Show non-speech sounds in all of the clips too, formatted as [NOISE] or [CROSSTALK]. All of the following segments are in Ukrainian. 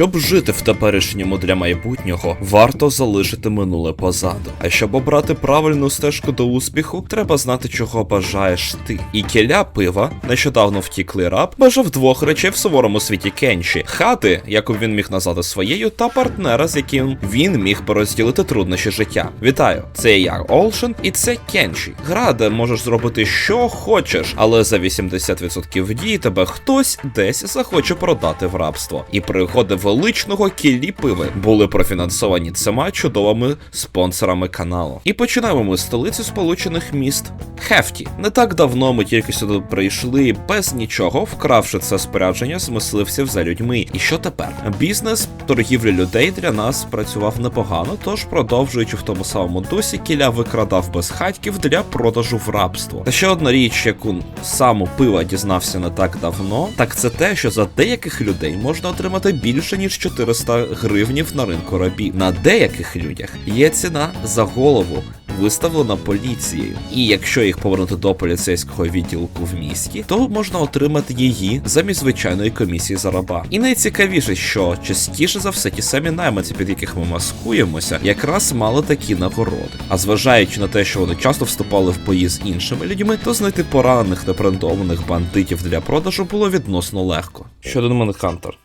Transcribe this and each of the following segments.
Щоб жити в теперішньому для майбутнього, варто залишити минуле позаду. А щоб обрати правильну стежку до успіху, треба знати, чого бажаєш ти. І кіля пива, нещодавно втіклий раб, бажав двох речей в суворому світі Кенші: хати, яку він міг назвати своєю, та партнера, з яким він міг би розділити труднощі життя. Вітаю! Це я Олшен, і це Кенші. Гра, де можеш зробити що хочеш, але за 80% дій тебе хтось десь захоче продати в рабство. І пригоди величного кілі пиви були профінансовані цими чудовими спонсорами каналу. І починаємо ми з столиці Сполучених міст Хефті. Не так давно ми тільки сюди прийшли без нічого, вкравши це спорядження з мисливців за людьми. І що тепер? Бізнес торгівлі людей для нас працював непогано, тож продовжуючи в тому самому дусі, кіля викрадав безхатьків для продажу в рабство. Та ще одна річ, яку сам пива дізнався не так давно, так це те, що за деяких людей можна отримати більше ніж 400 гривнів на ринку рабів. На деяких людях є ціна за голову. Виставлена поліцією, і якщо їх повернути до поліцейського відділку в місті, то можна отримати її замість звичайної комісії за раба. І найцікавіше, що частіше за все ті самі найманці, під яких ми маскуємося, якраз мали такі нагороди. А зважаючи на те, що вони часто вступали в бої з іншими людьми, то знайти поранених та брендованих бандитів для продажу було відносно легко. Щодо мене Хантер.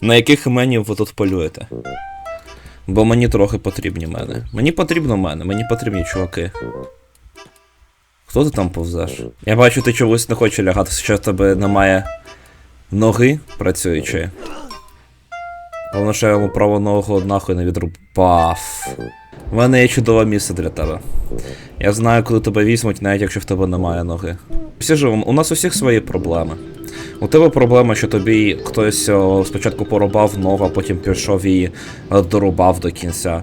На яких іменів ви тут полюєте? Бо мені трохи потрібні мене. Мені потрібно мене, мені потрібні чуваки. Хто ти там повзеш? Я бачу, ти чогось не хочеш лягати, що в тебе немає ноги працюючої. Головне, що я йому праву ногу нахуй не відрубав. У мене є чудове місце для тебе. Я знаю, коли тебе візьмуть, навіть якщо в тебе немає ноги. Всі живемо, у нас усіх свої проблеми. У тебе проблема, що тобі хтось спочатку порубав ногу, а потім пішов і е, дорубав до кінця.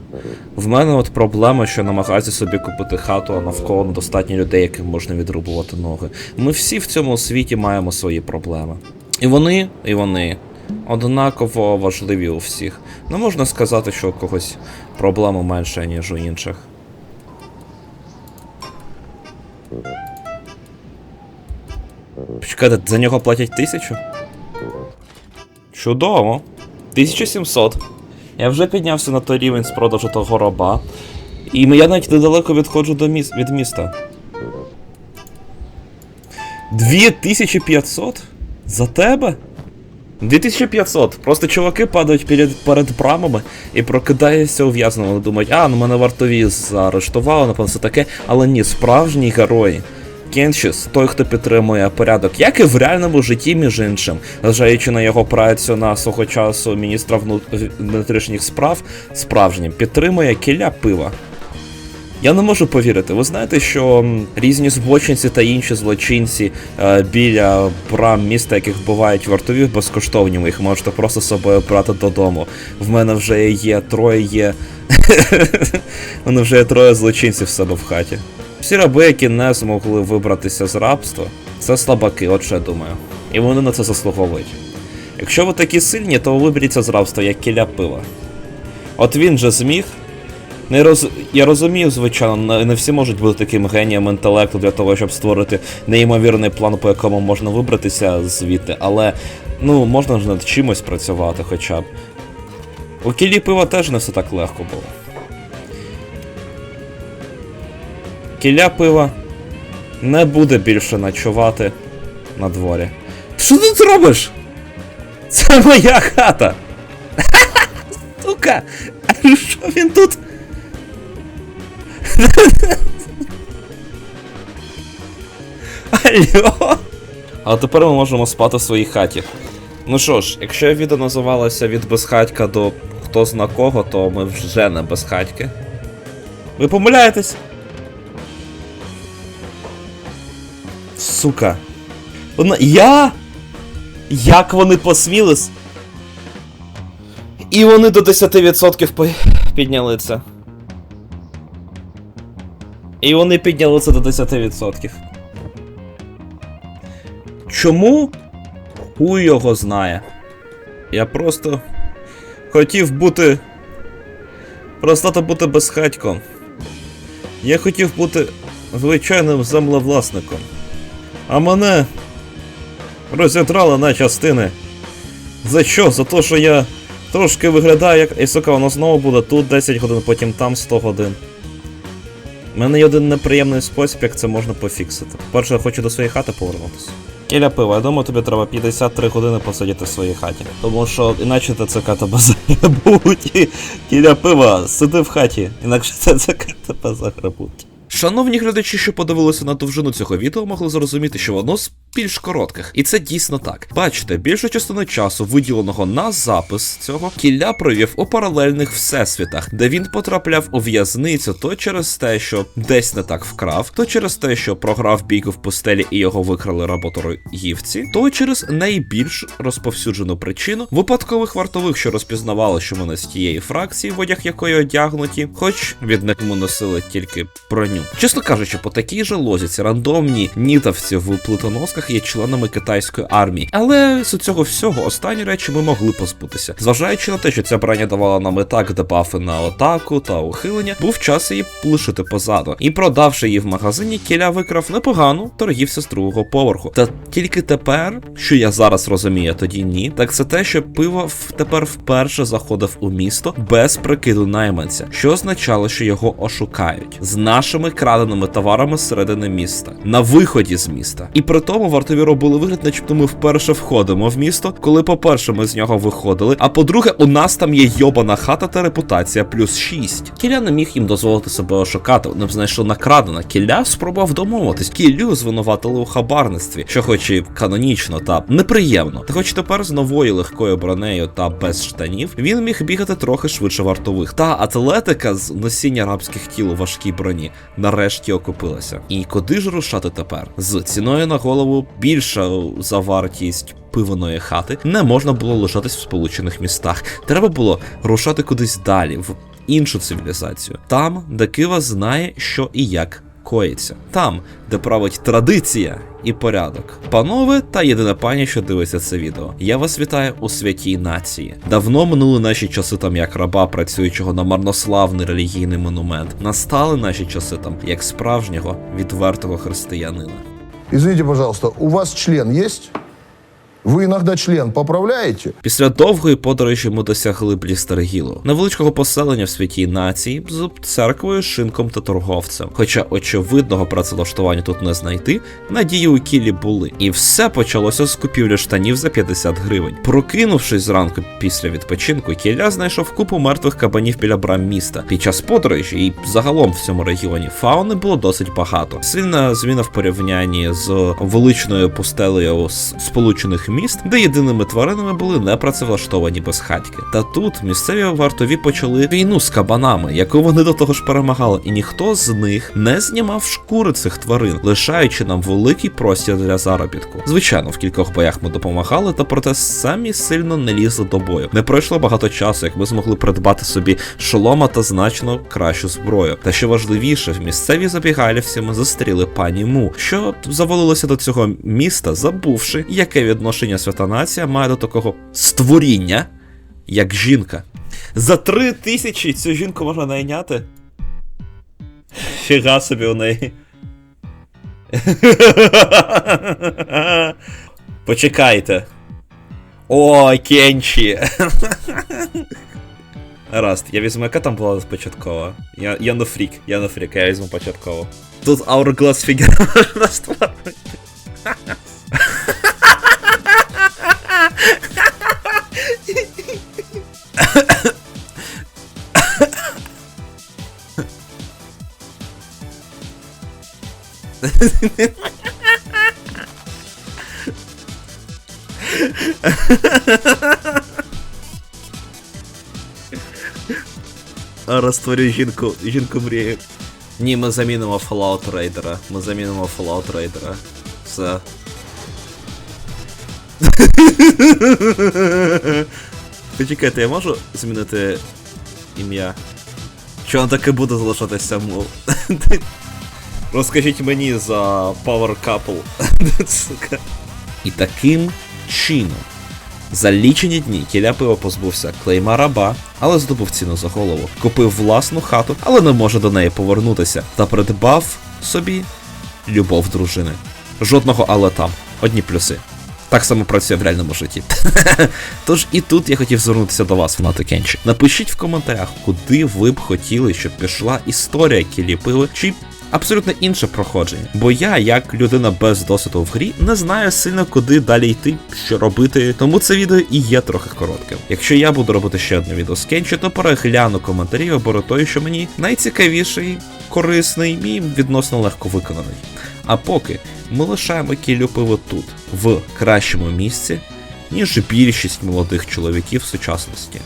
В мене от проблема, що намагаюся собі купити хату, а навколо недостатньо людей, яким можна відрубувати ноги. Ми всі в цьому світі маємо свої проблеми. І вони, і вони однаково важливі у всіх. Не можна сказати, що у когось проблеми менше, ніж у інших. Чекайте, за нього платять тисячу? Чудово. 1700. Я вже піднявся на той рівень з продажу того раба. І я навіть недалеко відходжу до міс... від міста. 2500? За тебе? 2500. Просто чуваки падають перед, перед брамами і прокидаються ув'язнено. Думають, а, ну мене вартові заарештували, напевно, все таке. Але ні, справжні герої. Кеншіс, той, хто підтримує порядок, як і в реальному житті, між іншим, зважаючи на його працю на свого часу міністра внутрішніх справ, справжнім, підтримує кіля пива. Я не можу повірити. Ви знаєте, що різні злочинці та інші злочинці е, біля брам міста, яких вбивають вартовів, безкоштовні, ви їх можете просто з собою брати додому. В мене вже є троє є. [LAUGHS] Мене вже є троє злочинців в себе в хаті. Всі раби, які не змогли вибратися з рабства, це слабаки, от що я думаю. І вони на це заслуговують. Якщо ви такі сильні, то виберіться з рабства, як кіля пива. От він же зміг. Не роз... Я розумію, звичайно, не- всі можуть бути таким генієм інтелекту для того, щоб створити неймовірний план, по якому можна вибратися звідти, але ну, можна ж над чимось працювати хоча б. У кілі пива теж не все так легко було. Кіля пива не буде більше ночувати на дворі. Що ти тут робиш? Це моя хата! [LAUGHS] Сука! А що він тут? [LAUGHS] Алло? А тепер ми можемо спати в своїй хаті. Ну що ж, якщо відео називалося від безхатька до хто зна кого, то ми вже не безхатьки. Ви помиляєтесь? Сука. Вона. Я? Як вони посміли? с- І вони до 10% по- підняли це. І вони підняли це до 10%. Чому? Хуй його знає. Я просто хотів бути. Просто бути безхатьком. Я хотів бути звичайним землевласником. А мене розідрали на частини За що? За те, що я трошки виглядаю як. І сука, воно знову буде тут 10 годин, потім там 100 годин. У мене є один неприємний спосіб, як це можна пофіксити. По-перше, я хочу до своєї хати повернутися. Кіля пива, я думаю, тобі треба 53 години посидіти в своїй хаті. Тому що іначе ТЦК тебе [LAUGHS] загребуть. Кіля пива, сиди в хаті, інакше ТЦК тебе загребуть. Шановні глядачі, що подивилися на довжину цього відео, могли зрозуміти, що воно з більш коротких. І це дійсно так. Бачите, більшу частину часу, виділеного на запис цього, кілля провів у паралельних всесвітах, де він потрапляв у в'язницю то через те, що десь не так вкрав, то через те, що програв бійку в пустелі і його викрали работоргівці, то через найбільш розповсюджену причину випадкових вартових, що розпізнавали, що вони з тієї фракції, в одяг якої одягнуті, хоч від них ми носили тільки броню. Чесно кажучи, по такій же лозіці рандомні нітавці в плитоносках є членами китайської армії. Але з цього всього останні речі ми могли позбутися. Зважаючи на те, що ця броня давала нам і так дебафи на атаку та ухилення, був час її лишити позаду. І продавши її в магазині, кіля викрав непогану торгівця з другого поверху. Та тільки тепер, що я зараз розумію, а тоді ні, так це те, що пиво тепер вперше заходив у місто без прикиду найманця, що означало, що його ошукають з нашими краденими товарами зсередини міста, на виході з міста. І при тому вартові робили вигляд, начебто ми вперше входимо в місто, коли, по-перше, ми з нього виходили. А по-друге, у нас там є йобана хата та репутація плюс 6. Кіля не міг їм дозволити себе ошукати. Вони б знайшли накрадена. Кіля спробував домовитись. Кілю звинуватили у хабарництві, що хоч і канонічно та неприємно. Та хоч тепер з новою легкою бронею та без штанів він міг бігати трохи швидше вартових. Та атлетика з носіння рабських тіл у важкій броні нарешті окупилася. І куди ж рушати тепер? З ціною на голову більша за вартість. Пиваної хати не можна було лишатись в сполучених містах. Треба було рушати кудись далі, в іншу цивілізацію, там, де Кива знає, що і як коїться, там, де править традиція і порядок. Панове та єдина пані, що дивиться це відео. Я вас вітаю у святій нації. Давно минули наші часи там як раба, працюючого на марнославний релігійний монумент. Настали наші часи там як справжнього відвертого християнина. Извините, пожалуйста, у вас член есть? Вы иногда член поправляете? Після довгої подорожі ми досягли Блістергілу, невеличкого поселення в святій нації з церквою, шинком та торговцем. Хоча очевидного працевлаштування тут не знайти, надії у кілі були. І все почалося з купівлі штанів за 50 гривень. Прокинувшись зранку після відпочинку, кіля знайшов купу мертвих кабанів біля брам міста. Під час подорожі і загалом в цьому регіоні фауни було досить багато. Сильна зміна в порівнянні з величною пустелею сполучених міст, де єдиними тваринами були непрацевлаштовані безхатьки. Та тут місцеві вартові почали війну з кабанами, яку вони до того ж перемагали, і ніхто з них не знімав шкури цих тварин, лишаючи нам великий простір для заробітку. Звичайно, в кількох боях ми допомагали, та проте самі сильно не лізли до бою. Не пройшло багато часу, як ми змогли придбати собі шолома та значно кращу зброю. Та що важливіше, в місцевій забігалівці ми зустріли пані Му, що завалилося до цього міста, забувши, яке відношення свята нація має до такого створіння, як жінка. За три тисячі цю жінку можна найняти. Фіга собі у неї. Почекайте. О, Кенчі. Раз, я візьму, яка там була початкова? Я, я не фрік, я не фрік, я візьму початково. Тут Hourglass фігер. Розтворю жінку, жінку мрію. Ні, ми замінимо Fallout Рейдера. Ми замінимо Fallout Рейдера. Все. Почекайте, я можу змінити ім'я? Чи воно таки буде залишатися мов? Розкажіть мені за Power Couple. [LAUGHS] І таким чином. За лічені дні Кіля пиво позбувся клейма раба, але здобув ціну за голову. Купив власну хату, але не може до неї повернутися, та придбав собі любов дружини. Жодного але там, одні плюси. Так само працює в реальному житті. [LAUGHS] Тож і тут я хотів звернутися до вас, фанати Кенчі. Напишіть в коментарях, куди ви б хотіли, щоб пішла історія Кілі Пиви, чи абсолютно інше проходження. Бо я, як людина без досвіду в грі, не знаю сильно куди далі йти, що робити. Тому це відео і є трохи коротким. Якщо я буду робити ще одне відео з Кенчі, то перегляну коментарі і оберу той, що мені найцікавіший, корисний і відносно легко виконаний. А поки ми лишаємо кілю пиво тут, в кращому місці, ніж більшість молодих чоловіків сучасності.